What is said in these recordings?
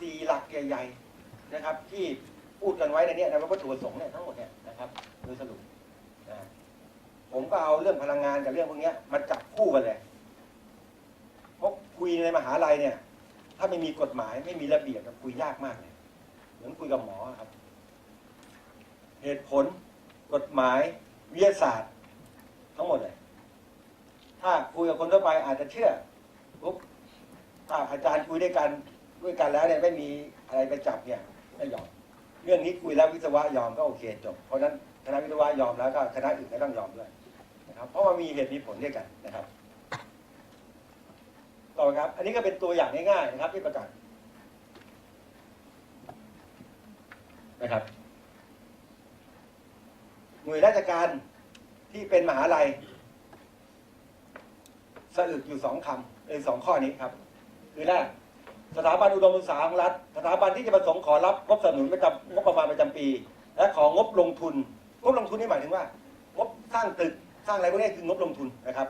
สี่หลักใหญ่ๆนะครับ ที่พูดกันไว้ในนี้ในวัตถุประสงค์เนี่ยทั้งหมดเนี่ยนะครับโดยสรุปนะผมก็เอาเรื่องพลังงานกับเรื่องพวกนี้มาจับคู่กันเลยเพราะคุยในมหาลัยเนี่ย ถ้าไม่มีกฎหมายไม่มีระเบียบคุยยากมากเลยเหมือนคุยกับหมอครับ เหตุผลกฎหมายวิทยาศาสตร์ ทั้งหมดเลย ถ้าคุยกับคนทั่วไปอาจจะเชื่อปุ๊บถ้าอาจารย์คุยด้วยกัน ด้วยกันแล้วเนี่ยไม่มีอะไรไปจับเนี่ยไม่ยอม เรื่องนี้คุยแล้ววิศวะยอมก็โอเคจบ เพราะนั้นคณะวิศวะยอมแล้วก็คณะอื่นก็ต้องยอมด้วยนะครับ เพราะว่ามีเหตุมีผลด้วยกันนะครับ ต่อครับ อันนี้ก็เป็นตัวอย่างง่ายๆนะครับที่ประกาศนะครับ หน่วยราชการที่เป็นมหาลัยสะอึกอยู่สองคำในสองข้อนี้ครับ คือแรก สถาบันอุดมศึกษาของรัฐ สถาบันที่จะประสงค์ขอรับงบสนับสนุนประจำงบประมาณประจำปี และของงบลงทุน งบลงทุนนี่หมายถึงว่างบสร้างตึกสร้างอะไรพวกนี้คืองบลงทุนนะครับ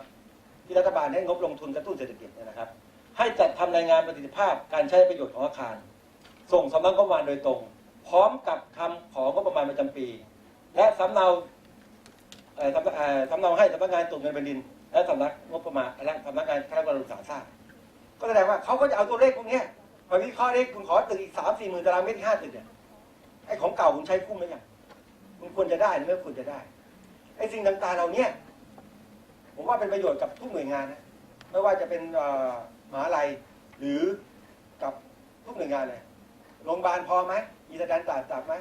ที่รัฐบาลให้งบลงทุนกระตุ้นเศรษฐกิจนะครับ ให้จัดทำรายงานประสิทธิภาพการใช้ประโยชน์ของอาคาร ส่งสำนักงบประมาณโดยตรง พร้อมกับคำของงบประมาณประจำปี และสำเนาเอ่อสำนักเอ่อสำเนาให้สำนักงานตรวจเงินแผ่นดิน และสำนักงบประมาณและสำนักงานคณะกรรมการศึกษาทราบ ก็แสดงว่าเขาก็จะเอาตัวเลขพวกนี้มาวิเคราะห์เลขคุณขอตึกอีกสามสี่หมื่นตารางเมตรที่ห้าตึกเนี่ยไอ้ของเก่าคุณใช้คุ้มไหมยังคุณควรจะได้หรือไม่ควรจะได้ไอ้สิ่งต่างๆเหล่าเนี้ยผมว่าเป็นประโยชน์กับทุกหน่วยงานนะไม่ว่าจะเป็นเอ่อมหาลัยหรือกับทุกหน่วยงานเลยโรงพยาบาลพอไหมมีสแตนดาร์ดจับไหม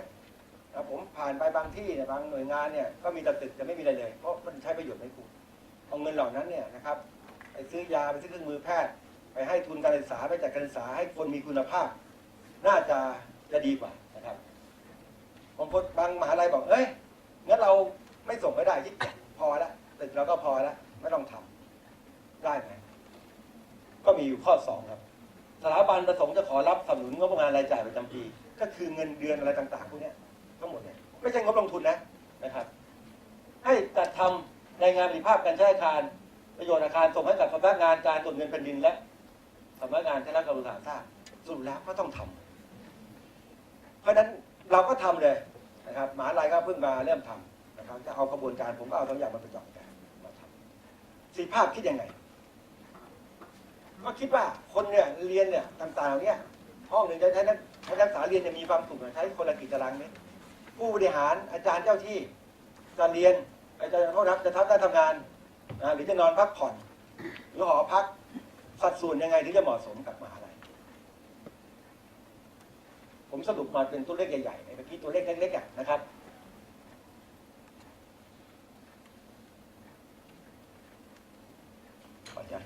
ผมผ่านไปบางที่เนี่ยบางหน่วยงานเนี่ยก็มีแต่ตึกแต่ไม่มีอะไรเลยเพราะมันใช้ประโยชน์ไม่คุ้มเอาเงินเหล่านั้นเนี่ยนะครับไปซื้อยาไปซื้อเครื่องมือแพทย์ ไปให้ทุนการศึกษาไปจัดการศึกษาให้คนมีคุณภาพ น่าจะจะดีกว่านะครับบางคนบางมหาลัยบอกเอ้ยงั้นเราไม่ส่งไม่ได้ยิ่พอละตึกเราก็พอละไม่ต้องทำได้ไหมก็มีอยู่ข้อสองครับสถาบันประสงค์จะขอรับสนับสนุนงบประมาณรายจ่ายประจำปี ก็คือเงินเดือนอะไรต่างๆพวกนี้ทั้งหมดเนี่ยไม่ใช่งบลงทุนนะนะครับ ให้จัดทำรายงานบริภาพการใช้อาคาร ประโยชน์อาคารส่งให้กับสำนักงานการตรวจเงินแผ่นดินและ สำนักงานคณะกรรมการทราบสรุปแล้วก็ต้องทำเพราะฉะนั้นเราก็ทำเลยนะครับมหาลัยก็เพิ่งมาเริ่มทำนะครับจะเอากระบวนการผมก็เอาตัวอย่างมาประกอบกันมาทำสีภาพคิดยังไงก็คิดว่าคนเนี่ยเรียนเนี่ยต่างๆเนี่ยห้องหนึ่งจะใช้นักใช้นักศึกษาเรียนจะมีความสุขใช้คนละกี่ตารางเมตรผู้บริหารอาจารย์เจ้าที่จะเรียนอาจารย์โทษนะครับจะทำการทำงานนะหรือจะนอนพักผ่อนหรือหอพัก สัดส่วนยังไงที่จะเหมาะสมกับมหาลัย ผมสรุปมาเป็นตัวเลขใหญ่ๆไอ้เมื่อกี้ตัวเลขเล็กๆอะนะครับ ขออนุญาต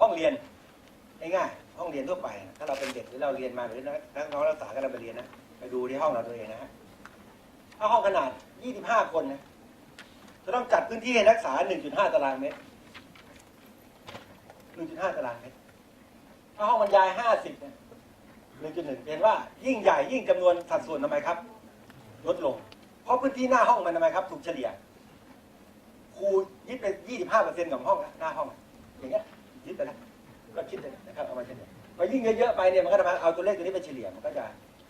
ห้องเรียนง่ายๆห้องเรียนทั่วไป ถ้าเราเป็นเด็กหรือเราเรียนมาหรือนักนักน้องนักศึกษาก็เราไปเรียนนะ ไปดูที่ห้องเราตัวเองนะฮะถ้าห้องขนาด 25 คนนะ จะต้องจัดพื้นที่ให้นักศึกษา 1.5 ตารางเมตร 1.5 ตารางเมตร ถ้าห้องบรรยาย 50เนี่ย1.1เห็นว่ายิ่งใหญ่ยิ่งจำนวนสัดส่วนทำไมครับ ลดลง เพราะพื้นที่หน้าห้องมันทำไมครับ ถูกเฉลี่ยครูยึดไป 25เปอร์เซ็นต์ของห้องนะหน้าห้องอะอย่างเงี้ยยึดไปแล้วก็คิดเลยนะครับเอามาเฉลี่ยพอยิ่งเยอะๆไปเนี่ยมันก็ทำให้เอาตัวเลขตัวนี้ไปเฉลี่ยมันก็จะ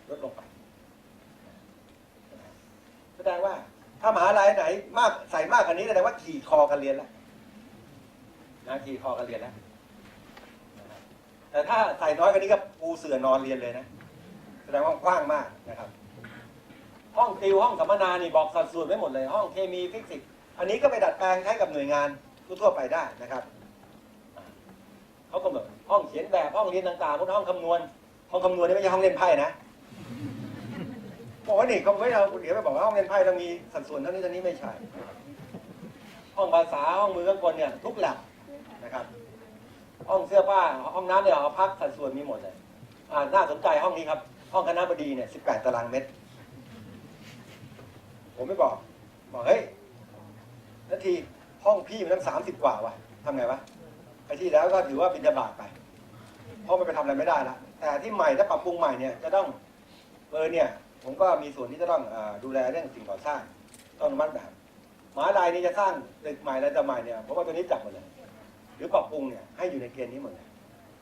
ลดลงไปแสดงว่า ถ้ามหาลัยไหนมากใส่มากกว่านี้แสดงว่าขี่คอกันเรียนแล้วนะขี่คอกันเรียนแล้วแต่ถ้าใส่น้อยกว่านี้ก็ปูเสื่อนอนเรียนเลยนะแสดงว่ากว้างมากนะครับ ห้องติวห้องสัมมนานี่บอกสัดส่วนไว้หมดเลย ห้องเคมีฟิสิกส์อันนี้ก็ไปดัดแปลงใช้กับหน่วยงานทั่วไปได้นะครับเขากำหนดห้องเขียนแบบห้องเรียนต่างๆพวกห้องคำนวณห้องคำนวณนี่ไม่ใช่ห้องเล่นไพ่นะ บอกว่านี่เขาไม่เอาเดี๋ยวไปบอกว่าห้องเล่นไพ่ต้องมีสัดส่วนเท่านี้เท่านี้ไม่ใช่ ห้องภาษาห้องมือข้างบนเนี่ยทุกแลบนะครับ ห้องเสื้อผ้าห้องน้ำเนี่ยเอาพักสัดส่วนมีหมดเลยอ่าน่าสนใจห้องนี้ครับ ห้องคณะบดีเนี่ย18ตารางเมตร ผมไม่บอก บอกเฮ้ยนาทีห้องพี่มันตั้งสามสิบกว่าวะทำไงวะไอ้ที่แล้วก็ถือว่าบินบาตไปเพราะมันไปทำอะไรไม่ได้ละแต่ที่ใหม่ถ้าปรับปรุงใหม่เนี่ยจะต้องเออเนี่ย ผมก็มีส่วนที่จะต้องอดูแลเรื่องสิ่งก่อสร้าง ต้องอนุมัติแบบหมาลัยนี่จะสร้างตึกใหม่อะไรต่อใหม่เนี่ยเพราะว่าตัวนี้จับหมดเลย หรือปรับปรุงเนี่ยให้อยู่ในเกณฑ์นี้หมดเลย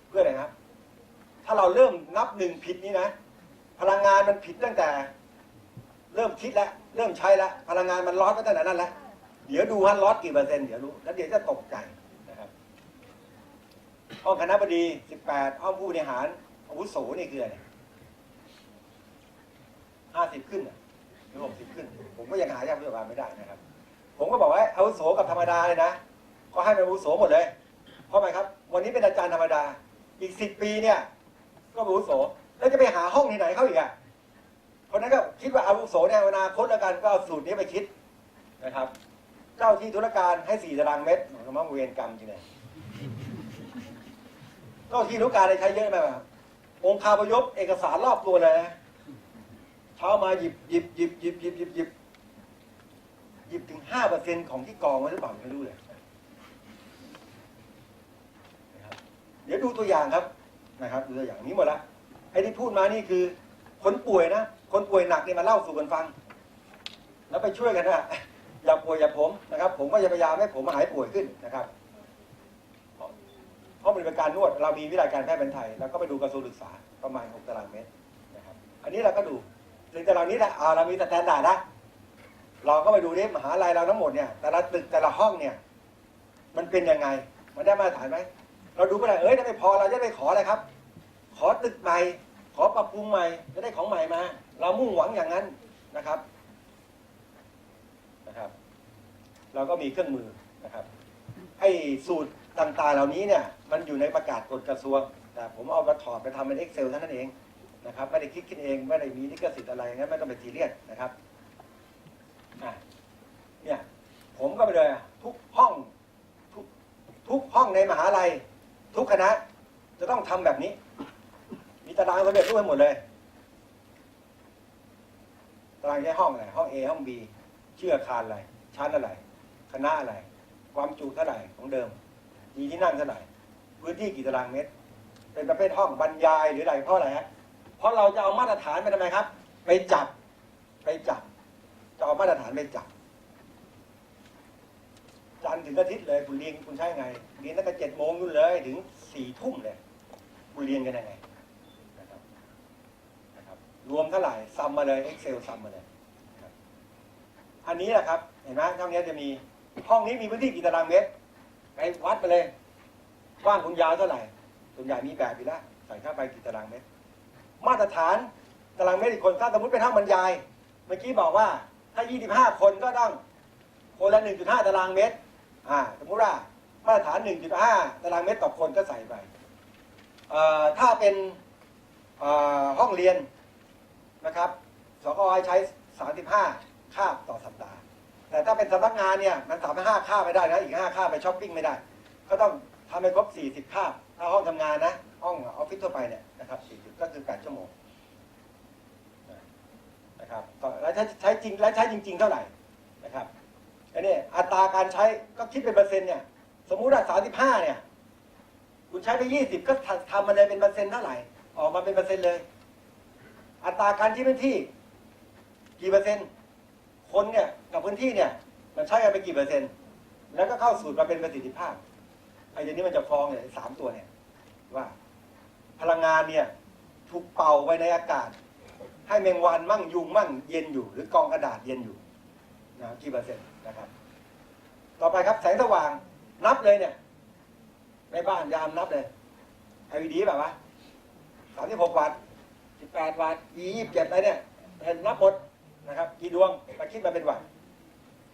เพื่ออะไรครับ ถ้าเราเริ่มนับหนึ่งผิดนี้นะ พลังงานมันผิดตั้งแต่ เริ่มคิดแล้วเริ่มใช้แล้วพลังงานมันร้อนตั้งแต่นั้นแล้วเดี๋ยวดูฮะร้อนกี่เปอร์เซ็นต์เดี๋ยวรู้แล้วเดี๋ยวจะตกใจนะครับห้องคณะบดี 18ห้องผู้บริหารอาวุโสนี่คืออะไร 50ขึ้นหรือ60ขึ้น ผมก็ยังหายังพยาบาลไม่ได้นะครับ ผมก็บอกว่าอาวุโสกับธรรมดาเลยนะ ก็ให้เป็นอาวุโสหมดเลย เพราะอะไรครับ วันนี้เป็นอาจารย์ธรรมดา อีก10ปีเนี่ย ก็เป็นอาวุโส แล้วจะไปหาห้องที่ไหนเขาอีกอะเพราะนั้นก็คิดว่าอาวุโสเนี่ยอนาคตแล้วกันก็เอาสูตรนี้ไปคิดนะครับ เจ้าที่ธุรการให้สี่ตารางเมตรผมว่าเวรกรรมจริงเลยเจ้าที่ธุรการได้ใช้เยอะไหมครับองค์คาพยพเอกสารรอบตัวเลยนะ เช้ามาหยิบหยิบหยิบหยิบหยิบหยิบหยิบหยิบถึงห้าเปอร์เซ็นของที่กองไว้หรือเปล่าไม่รู้เลยนะครับเดี๋ยวดูตัวอย่างครับนะครับดูตัวอย่างนี้หมดละไอ้ที่พูดมานี่คือ คนป่วยนะคนป่วยหนักเนี่ยมาเล่าสู่กันฟัง แล้วไปช่วยกันนะอย่าป่วยอย่าผมนะครับ ผมก็จะพยายามให้ผมหายป่วยขึ้นนะครับเพราะมันเป็นการนวดเรามีวิทยาการแพทย์แผนไทย แล้วก็ไปดูกระทรวงศึกษาประมาณ 6 ตารางเมตรนะครับ อันนี้เราก็ดู ถึงแต่เรานี้แหละอ่าเรามีสแตนดาร์ดนะเราก็ไปดูนี่มหาลัยเราทั้งหมดเนี่ยแต่ละตึกแต่ละห้องเนี่ย มันเป็นยังไง มันได้มาตรฐานไหมเราดูไม่ได้เอ้ยถ้าไม่พอเราจะไปขออะไรครับ ขอตึกใหม่ ขอปรับปรุงใหม่จะได้ของใหม่มา เรามุ่งหวังอย่างนั้นนะครับนะครับ เราก็มีเครื่องมือนะครับไอ้สูตรต่างๆเหล่านี้เนี่ย มันอยู่ในประกาศกฎกระทรวงแต่ผมเอามาถอดไปทำเป็น Excel เท่านั้นเอง นะครับไม่ได้คิดขึ้นเองไม่ได้มีลิขสิทธิ์อะไรงั้นไม่ต้องไปซีเรียสนะครับเนี่ยผมก็ไปเลยทุกห้องทุกทุกห้องในมหาลัย ทุกคณะ จะต้องทำแบบนี้ มีตารางสำเร็จรูปให้หมดเลยตารางใช้ห้องอะไรห้อง A ห้อง B ชื่ออาคารอะไรชั้นอะไรคณะอะไร ความจุเท่าไหร่ของเดิม มีที่นั่งเท่าไหร่พื้นที่กี่ตารางเมตร เป็นประเภทห้องบรรยายหรืออะไรเพราะอะไรฮะ เพราะเราจะเอามาตรฐานไปทำไมครับ ไปจับไปจับจะเอามาตรฐานไปจับจันถึงอาทิตย์เลยคุณเรียนคุณใช้ไงเรียนตั้งแต่เจ็ดโมงนู่นเลยถึงสี่ทุ่มเลยคุณเรียนกันยังไงนะครับนะครับรวมเท่าไหร่ซัมมาเลย Excel ซัมมาเลยอันนี้แหละครับ เห็นไหมช่องนี้จะมีห้องนี้มีพื้นที่กี่ตารางเมตรไปวัดไปเลยกว้างคุณยาวเท่าไหร่ส่วนใหญ่มีแบบอยู่แล้วใส่เข้าไปกี่ตารางเมตร มาตรฐานตารางเมตรคนถ้าสมมติเป็นห้องบรรยาย เมื่อกี้บอกว่าถ้า 25 คนก็ต้องคนละ 1.5 ตารางเมตรอ่าสมมติว่ามาตรฐาน 1.5 ตารางเมตรต่อคนก็ใส่ไปเอ่อถ้าเป็นเอ่อห้องเรียนนะครับสกอใช้ 35 คาบต่อสัปดาห์ แต่ถ้าเป็นสำนักงานเนี่ยมันสามห้าคาบไม่ได้นะ อีก 5 คาบไปช้อปปิ้งไม่ได้ ก็ต้อง ทำให้ครบ 40 คาบ ถ้าห้องทำงานนะ ห้องออฟฟิศทั่วไปเนี่ยนะครับ 40 ก็คือ 8 ชั่วโมงนะครับแล้วใช้ใช้จริงแล้วใช้จริง ๆ เท่าไหร่นะครับอันนี้อัตราการใช้ก็คิดเป็นเปอร์เซ็นต์เนี่ย สมมุติว่าสามสิบห้าเนี่ย คุณใช้ไปยี่สิบก็ทำทำมาเลยเป็นเปอร์เซ็นต์เท่าไหร่ ออกมาเป็นเปอร์เซ็นต์เลย อัตราการใช้พื้นที่ กี่เปอร์เซ็นต์ คนเนี่ยกับพื้นที่เนี่ย มันใช้กันไปกี่เปอร์เซ็นต์ แล้วก็เข้าสูตรมาเป็นประสิทธิภาพ ไอ้เดี๋ยวนี้มันจะฟ้องเนี่ยสามตัวเนี่ยว่าพลังงานเนี่ยถูกเป่าไปในอากาศ ให้แมงวันมั่งยุงมั่งเย็นอยู่ หรือกองกระดาษเย็นอยู่นะกี่เปอร์เซ็นต์นะครับ ต่อไปครับแสงสว่างนับเลยเนี่ยในบ้านยามนับเลย LED แบบว่าสามสิบหกวัตต์สิบแปดวัตต์ยี่สิบเจ็ดอะไรเนี่ยเห็นนับหมดนะครับ กี่ดวงมาคิดมาเป็นวัตต์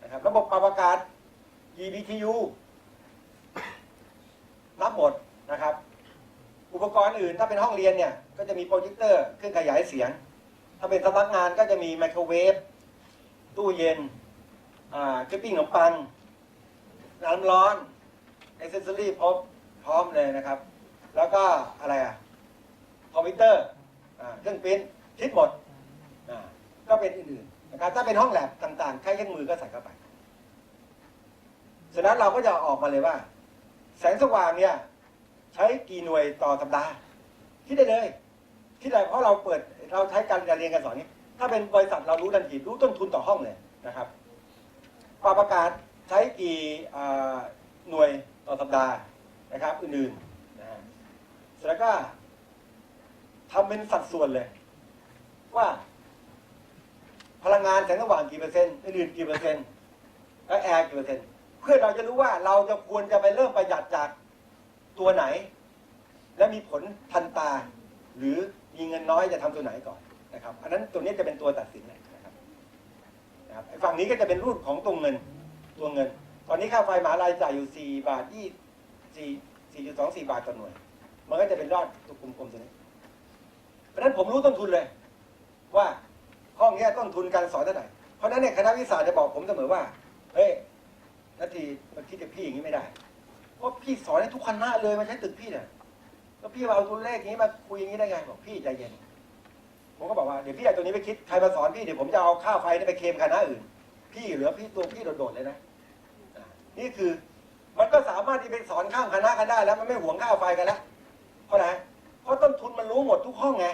นะครับ ระบบปรับอากาศ EBTU นับหมดนะครับ อุปกรณ์อื่นถ้าเป็นห้องเรียนเนี่ย ก็จะมีโปรเจคเตอร์เครื่องขยายเสียง ถ้าเป็นสำนักงานก็จะมีไมโครเวฟตู้เย็นเครื่องปิ้งขนมปังน้ำร้อนอเซสซอรี่พร้อมพร้อมเลยนะครับ แล้วก็อะไรอะคอมพิวเตอร์เครื่องปริ้นคิดหมดก็เป็นอื่นๆนะครับถ้าเป็นห้องแลบต่างๆใช้เครื่องมือก็ใส่เข้าไปฉะนั้นเราก็จะออกมาเลยว่า แสงสว่างเนี่ย ใช้กี่หน่วยต่อสัปดาห์คิดได้เลยคิดได้เพราะเราเปิดเราใช้การเรียนการสอนนี้ถ้าเป็นบริษัทเรารู้ทันทีรู้ต้นทุนต่อห้องเลยนะครับปรับอากาศใช้กี่หน่วยต่อสัปดาห์นะครับ อื่นๆนะฮะสร็จแล้วก็ทำเป็นสัดส่วนเลย ว่า พลังงานแสงสว่างกี่เปอร์เซ็นต์อื่นกี่เปอร์เซ็นต์และแอร์กี่เปอร์เซ็นต์ เพื่อเราจะรู้ว่าเราจะควรจะไปเริ่มประหยัดจากตัวไหน และมีผลทันตา หรือมีเงินน้อยจะทำตัวไหนก่อนนะครับ อันนั้นตัวนี้จะเป็นตัวตัดสินนะครับนะครับฝั่งนี้ก็จะเป็นรูปของตัวเงินตัวเงิน ตอนนี้ค่าไฟมหาลัยจ่ายอยู่ 4 บาทยี่สี่สี่จุดสองสี่บาทต่อหน่วย มันก็จะเป็นยอดตัวกลมๆตัวนี้ เพราะนั้นผมรู้ต้นทุนเลย ว่าห้องนี้ต้นทุนการสอนเท่าไหร่เพราะนั้นเนี่ยคณะวิทยาจะบอกผมเสมอว่าเฮ้ย นาทีมันคิดกับพี่อย่างนี้ไม่ได้ เพราะพี่สอนให้ทุกคณะเลยมาใช้ตึกพี่เนี่ยแล้วพี่มาเอาตัวเลขนี้มาคุยอย่างนี้ได้ไงบอกพี่ใจเย็น ผมก็บอกว่าเดี๋ยวพี่เอาตัวนี้ไปคิดใครมาสอนพี่เดี๋ยวผมจะเอาค่าไฟนี่ไปเคมคณะอื่น พี่เหลือพี่ตัวพี่โดดๆเลยนะนี่คือมันก็สามารถที่ไปสอนข้ามคณะกันได้แล้ว มันไม่หวงค่าไฟกันแล้วเพราะอะไรเพราะต้นทุนมันรู้หมดทุกห้องไง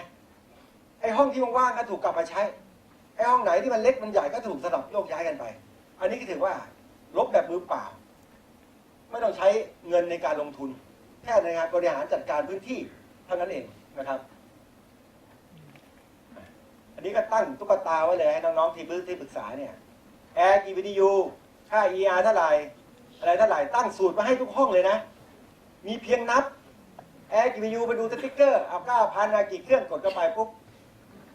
ไอ้ห้องที่ว่างๆก็ถูกกลับมาใช้ไอ้ห้องไหนที่มันเล็กมันใหญ่ก็ถูกสลับโยกย้ายกันไป อันนี้ก็ถือว่า ลบแบบมือเปล่า ไม่ต้องใช้เงินในการลงทุน แค่ในการบริหารจัดการพื้นที่เท่านั้นเองนะครับ อันนี้ก็ตั้งตุ๊กตาไว้เลยให้น้องๆที่พื้นที่ปรึกษาเนี่ยแอร์กี่วิทยุค่า ER เท่าไหร่อะไรเท่าไหร่ตั้งสูตรมาให้ทุกห้องเลยนะ มีเพียงนับแอร์กี่วิทยุไปดูสติ๊กเกอร์เอาเก้าพันกี่เครื่องกดเข้าไปปุ๊บ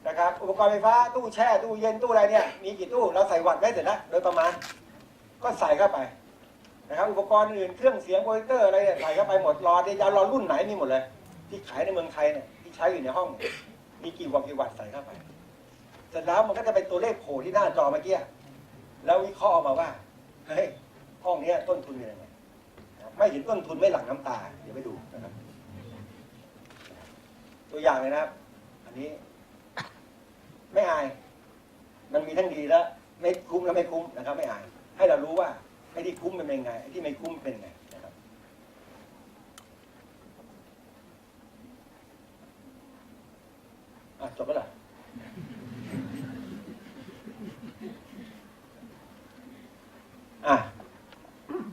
นะครับอุปกรณ์ไฟฟ้าตู้แช่ตู้เย็นตู้อะไรเนี่ยมีกี่ตู้เราใส่วัดไว้เสร็จแล้วโดยประมาณ ก็ใส่เข้าไปนะครับอุปกรณ์อื่นเครื่องเสียงโปรเจคเตอร์อะไรเนี่ยใส่เข้าไปหมดรอเดียารอรุ่นไหนมีหมดเลย ที่ขายในเมืองไทยเนี่ยที่ใช้อยู่ในห้อง มีกี่วัตต์กี่วัตต์ใส่เข้าไปเสร็จแล้วมันก็จะเป็นตัวเลขโผล่ที่หน้าจอเมื่อกี้แล้ววิเคราะห์มาว่าเฮ้ยห้องเนี้ยต้นทุนเป็นยังไงไม่เห็นต้นทุนไม่หลั่งน้ำตา เดี๋ยวไปดูนะครับ ตัวอย่างเลยนะครับ อันนี้ ไม่อาย มันมีทั้งดีและไม่คุ้มและไม่คุ้มนะครับ ไม่อาย ให้เรารู้ว่าไอ้ที่คุ้มเป็นยังไงไอ้ที่ไม่คุ้มเป็นยังไงนะครับอะจบแล้วอะ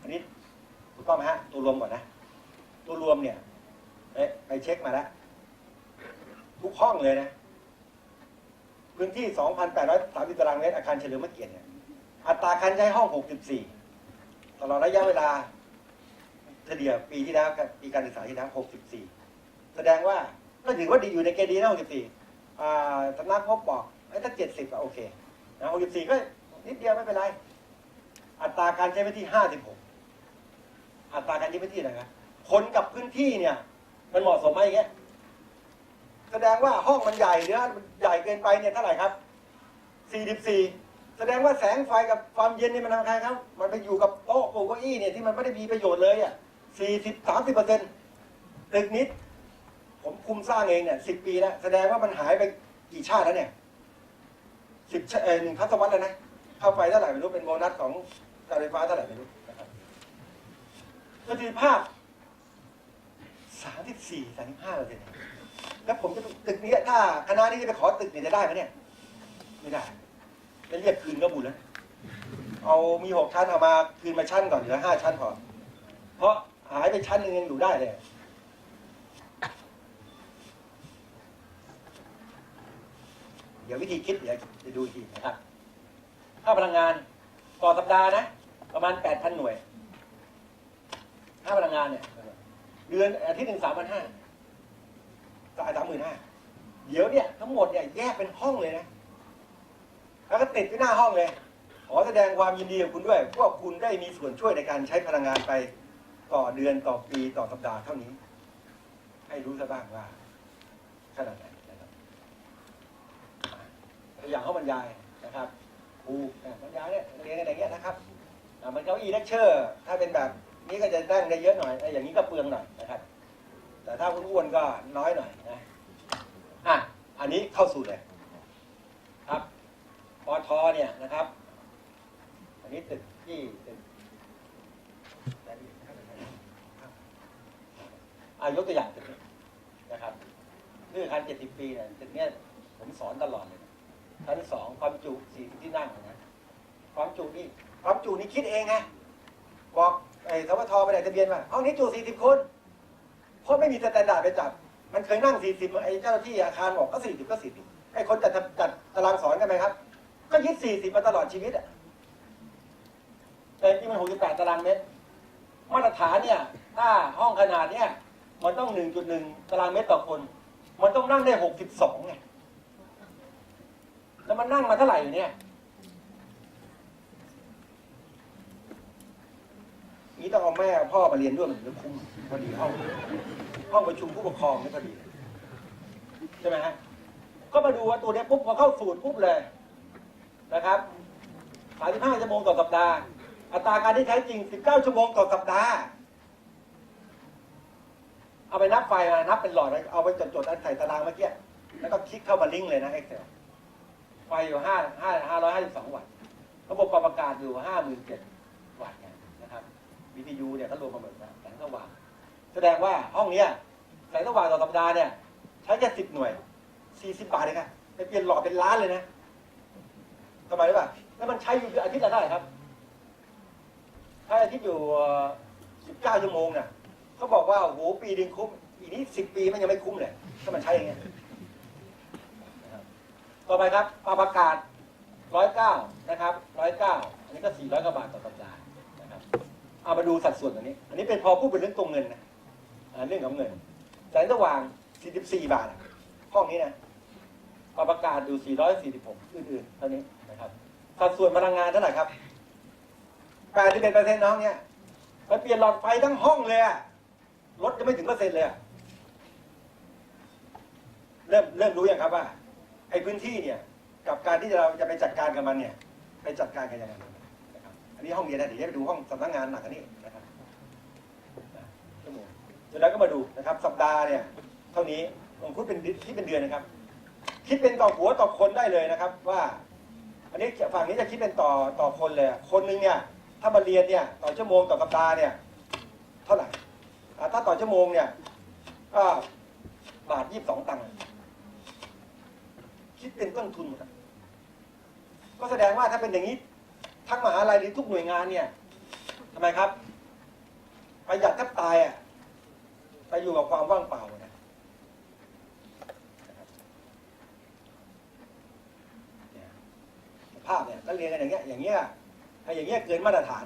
อันนี้ถูกต้องไหมฮะตัวรวมก่อนนะ ตัวรวมเนี่ยไปเช็คมาแล้วทุกห้องเลยนะ พื้นที่ 2,830ตารางเมตรอาคารเฉลิมพระเกียรติเนี่ย อัตราการใช้ห้อง 64 ตลอดระยะเวลาเฉลี่ยปีที่แล้วกับปีการศึกษาที่แล้ว 64 แสดงว่าก็ถือว่าดีอยู่ในเกณฑ์ดีนะ 64อ่าสำนักงบบอกไอ้ถ้า 70ก็โอเคนะ 64 ก็นิดเดียวไม่เป็นไร อัตราการใช้พื้นที่ 56 อัตราการใช้พื้นที่นะครับคนกับพื้นที่เนี่ย มันเหมาะสมไหมอย่างเงี้ยแสดงว่าห้องมันใหญ่เนื้อมันใหญ่เกินไปเนี่ยเท่าไหร่ครับ 44 แสดงว่าแสงไฟกับความเย็นนี่มันทำใครครับ มันไปอยู่กับโต๊ะโเก้าอี้เนี่ยที่มันไม่ได้มีประโยชน์เลยอะ40 30เปอร์เซ็นต์ตึกนิด ผมคุมสร้างเองเนี่ย10ปีแล้วแสดงว่ามันหายไปกี่ชาติแล้วเนี่ยสิบเอ่อหนึ่งทศวรรษแล้วนะค่าไฟเท่าไหร่ไม่รู้เป็นโบนัสของการไฟฟ้าเท่าไหร่ไม่รู้นะครับประสิทธิภาพ34 35เปอร์เซ็นต์แล้วผมจะตึกนี้ถ้าคณะนี้จะไปขอตึกเนี่ยจะได้ไหมเนี่ย ไม่ได้ แล้วเรียกคืนก็บุญแล้ว เอามีหกชั้นเอามาคืนมาชั้นก่อนเหลือห้าชั้นพอเพราะหายไปชั้นหนึ่งยังอยู่ได้เลยเดี๋ยววิธีคิดเดี๋ยวจะดูทีนะครับค่าพลังงานต่อสัปดาห์นะ ประมาณแปดพันหน่วยค่าพลังงานเนี่ย เดือนอาทิตย์หนึ่งสามพันห้าจ่ายสามหมื่นห้าเดี๋ยวเนี่ย ทั้งหมดเนี่ยแยกเป็นห้องเลยนะ แล้วก็ติดไว้หน้าห้องเลย ขอแสดงความยินดีกับคุณด้วย พวกคุณได้มีส่วนช่วยในการใช้พลังงานไปต่อเดือนต่อปีต่อสัปดาห์เท่านี้ ให้รู้ซะบ้างว่าขนาดไหนนะครับตัวอย่างเขาบรรยายนะครับครูบรรยายเนี่ยเรียนอย่างเงี้ยนะครับอะมันเก้าอี้เลคเชอร์ ถ้าเป็นแบบนี้ก็จะนั่งได้เยอะหน่อยไอ้อย่างนี้ก็เปลืองหน่อยนะครับแต่ถ้าคุณอ้วนก็น้อยหน่อยนะอะอันนี้เข้าสู่เลย อทเนี่ยนะครับ อันนี้ตึกที่ตึกอายกตัวอย่างตึกนี้นะครับนี่อาคันเจ็ดสิบปีเนี่ยตึกเนี้ยผมสอนตลอดเลยชั้นสองความจุสี่สิบที่นั่งนะความจุนี่ความจุนี่คิดเองไงบอกไอ้สวทไปไหนทะเบียนมาห้องนี้จุสี่สิบคนเพราะไม่มีสแตนดาร์ดไปจับ มันเคยนั่ง40ไอ้เจ้าหน้าที่อาคารบอกก็40ก็40ไอ้คนจัดจัดตารางสอนกันไหมครับ ก็ยึด40มาตลอดชีวิตอะแต่จริงมัน68ตารางเมตร มาตรฐานเนี่ย ถ้าห้องขนาดเนี่ยมันต้อง1.1ตารางเมตรต่อคน มันต้องนั่งได้62ไงแล้วมันนั่งมาเท่าไหร่อยู่เนี่ยนี้ต้องเอาแม่พ่อมาเรียนด้วยมันถึงจะคุ้มพอดีห้องห้องประชุมผู้ปกครองนี่พอดีใช่ไหมฮะก็มาดูว่าตัวเนี้ยปุ๊บพอเข้าสูตรปุ๊บเลย นะครับ35ชั่วโมงต่อสัปดาห์ อัตราการที่ใช้จริง 19 ชั่วโมงต่อสัปดาห์ เอาไปนับไฟมานับเป็นหลอด เอาไปจดๆใส่ตารางเมื่อกี้ แล้วก็คลิกเข้ามาลิงก์เลยนะ Excel ไฟอยู่ 5 5 552 วัตต์ ระบบปรับอากาศอยู่ 57,000วัตต์นะครับ วิทยุเนี่ยก็รวมมาหมดนะแสงสว่าง แสดงว่าห้องเนี้ยแสงสว่างต่อสัปดาห์เนี่ย ใช้แค่สิบหน่วยสี่สิบบาทเองครับไปเปลี่ยนหลอดเป็นล้านเลยนะ ทำไมรู้ป่ะแล้วมันใช้อยู่อาทิตย์ละเท่าไหร่ครับใช้อาทิตย์อยู่สิบเก้าชั่วโมงน่ะเขาบอกว่าโอ้โหปีดึงคุ้ม อีนี้สิบปีมันยังไม่คุ้มเลยถ้ามันใช้อย่างเงี้ยต่อไปครับปรับอากาศร้อยเก้านะครับร้อยเก้าอันนี้ก็สี่ร้อยกว่าบาทต่อสัปดาห์นะครับเอามาดูสัดส่วนตรงนี้ อันนี้เป็นพอพูดเป็นเรื่องตรงเงินนะเรื่องของเงินแสงสว่าง44บาทห้องนี้นะปรับอากาศดู446อื่นๆเท่านี้นะครับ สัดส่วนพลังงานเท่าไหร่ครับ81เปอร์เซ็นต์น้องเนี่ยไปเปลี่ยนหลอดไฟทั้งห้องเลยอะลดจะไม่ถึงเปอร์เซ็นต์เลยอะเริ่มเริ่มรู้ยังครับว่าไอ้พื้นที่เนี่ย กับการที่เราจะไปจัดการกับมันเนี่ย ไปจัดการกันยังไงนะครับ อันนี้ห้องเรียนนะเดี๋ยวไปดูห้องสำนักงานหนักอันนี้นะครับชั่วโมงเสร็จแล้วก็มาดูนะครับ สัปดาห์เนี่ยเท่านี้ลงคุดเป็นคิดเป็นเดือนนะครับ คิดเป็นต่อหัวต่อคนได้เลยนะครับว่า อันนี้ฝั่งนี้จะคิดเป็นต่อต่อคนเลย คนหนึ่งเนี่ย ถ้ามาเรียนเนี่ย ต่อชั่วโมงต่อสัปดาห์เนี่ย เท่าไหร่ถ้าต่อชั่วโมงเนี่ยก็บาทยี่สิบสองตังค์คิดเป็นต้นทุนหมดก็แสดงว่าถ้าเป็นอย่างนี้ทั้งมหาลัยหรือทุกหน่วยงานเนี่ยทำไมครับประหยัดแทบตายอะไปอยู่กับความว่างเปล่านะนะครับเนี่ยส ภาพเนี่ยก็เรียนกันอย่างเงี้ยอย่างเงี้ยไอ้อย่างเงี้ยเกินมาตรฐาน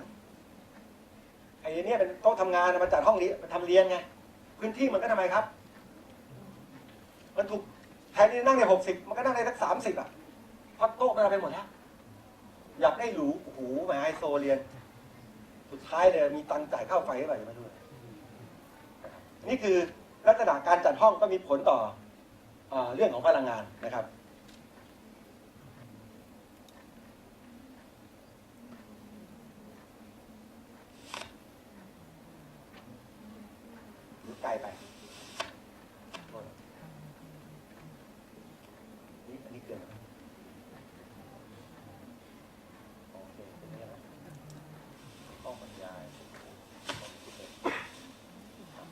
ไอ้อย่างเนี้ยเป็นโต๊ะทำงานมาจัดห้องนี้มาทำเรียนไงพื้นที่มันก็ทำไมครับ มันถูกแทนที่นั่งในหกสิบมันก็นั่งในสักสามสิบอะเพราะโต๊ะมันเอาไปหมดแล้วอยากได้หรูโอ้โหมาไฮโซเรียน สุดท้ายเลยมีตังค์จ่ายค่าไฟหรือเปล่ายังไม่รู้เลยนี่คือลักษณะการจัดห้องก็มีผลต่อเออเรื่องของพลังงานนะครับ ไปนี่อันนี้เกินโอเคเป็นยังไงนะห้องบรรยาย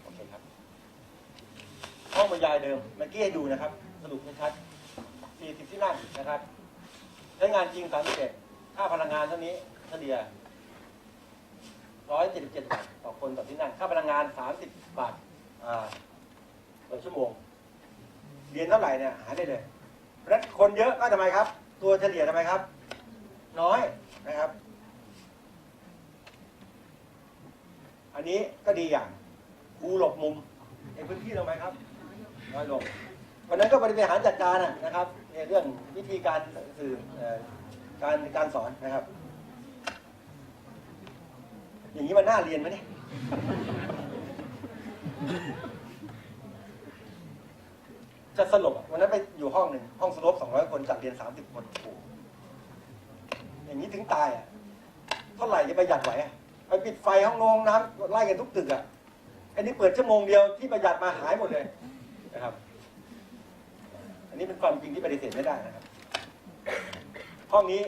โอเคครับห้องบรรยายเดิมเมื่อกี้ให้ดูนะครับ สรุปชัดๆ40 ที่นั่งนะครับ ใช้งานจริง31ค่าพลังงานเท่านี้เฉลี่ย177 บาท ต่อคนต่อที่นั่ง ค่าพลังงาน 30 บาทอ่า ต่อชั่วโมง เรียนเท่าไหร่เนี่ยหาได้เลยเพราะฉะนั้นคนเยอะก็ทำไมครับ ตัวเฉลี่ยทำไมครับ น้อยนะครับ อันนี้ก็ดีอย่างครูหลบมุมในพื้นที่ทำไมครับ น้อยลงวันนั้นก็บริหารจัดการนะครับในเรื่องวิธีการสื่อการการสอนนะครับ อย่างนี้มันน่าเรียนไหมเนี่ย จะสลบวันนั้นไปอยู่ห้องหนึ่งห้องสลบสองร้อยคนจัดเรียนสามสิบคนโอ้อย่างนี้ถึงตายอะเท่าไหร่จะประหยัดไหวอะไปปิดไฟห้องนงน้ำไล่กันทุกตึกอะอันนี้เปิดชั่วโมงเดียวที่ประหยัดมาหายหมดเลยนะครับ อันนี้เป็นความจริงที่ปฏิเสธไม่ได้นะครับ ห้องนี้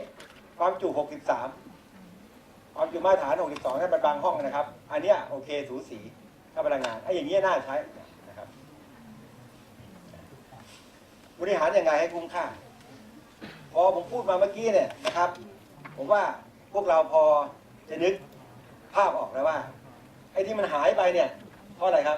ความจุ63ความจุมาตรฐาน62นั่นเป็นบางห้องนะครับ อันเนี้ยโอเคสูสี ค่าพลังงานไอ้อย่างเงี้ยน่าใช้นะครับ บริหารยังไงให้คุ้มค่า พอผมพูดมาเมื่อกี้เนี่ยนะครับ ผมว่าพวกเราพอจะนึกภาพออกแล้วว่าไอ้ที่มันหายไปเนี่ยเพราะอะไรครับ